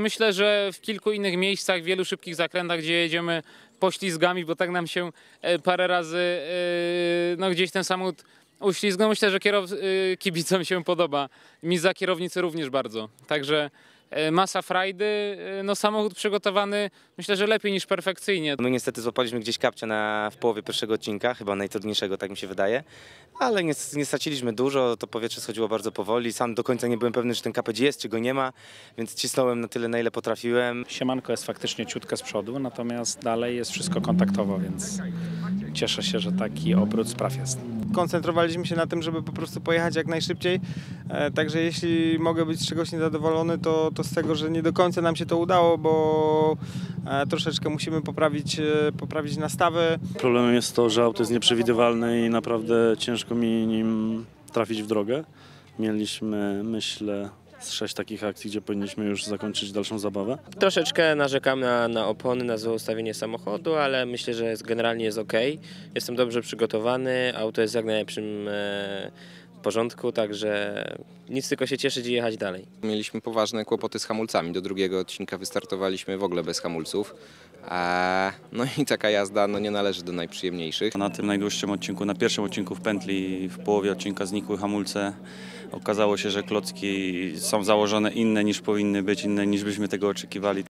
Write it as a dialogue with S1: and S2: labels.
S1: Myślę, że w kilku innych miejscach, w wielu szybkich zakrętach, gdzie jedziemy poślizgami, bo tak nam się e, parę razy e, no, gdzieś ten samochód uślizgnął. Myślę, że kierow, e, kibicom się podoba. Mi za kierownicy również bardzo. Także masa frajdy, e, no samochód przygotowany myślę, że lepiej niż perfekcyjnie.
S2: My niestety złapaliśmy gdzieś kapcia na, w połowie pierwszego odcinka, chyba najtrudniejszego, tak mi się wydaje. Ale nie, nie straciliśmy dużo, to powietrze schodziło bardzo powoli. Sam do końca nie byłem pewny, czy ten kapeć jest, czy go nie ma, więc cisnąłem na tyle, na ile potrafiłem.
S3: Siemanko jest faktycznie ciutkę z przodu, natomiast dalej jest wszystko kontaktowo, więc cieszę się, że taki obrót spraw jest.
S4: koncentrowaliśmy się na tym, żeby po prostu pojechać jak najszybciej. E, Także jeśli mogę być z czegoś niezadowolony, to, to z tego, że nie do końca nam się to udało, bo e, troszeczkę musimy poprawić, e, poprawić nastawę.
S5: Problemem jest to, że auto jest nieprzewidywalne i naprawdę ciężko mi nim trafić w drogę. Mieliśmy, myślę, z sześć takich akcji, gdzie powinniśmy już zakończyć dalszą zabawę.
S6: Troszeczkę narzekam na, na opony, na złe ustawienie samochodu, ale myślę, że jest, generalnie jest ok. Jestem dobrze przygotowany, auto jest w jak najlepszym e, porządku, także nic tylko się cieszyć i jechać dalej.
S7: Mieliśmy poważne kłopoty z hamulcami. Do drugiego odcinka wystartowaliśmy w ogóle bez hamulców. Eee, no i taka jazda no, nie należy do najprzyjemniejszych.
S8: Na tym najdłuższym odcinku, na pierwszym odcinku w pętli w połowie odcinka znikły hamulce. Okazało się, że klocki są założone inne niż powinny być, inne niż byśmy tego oczekiwali.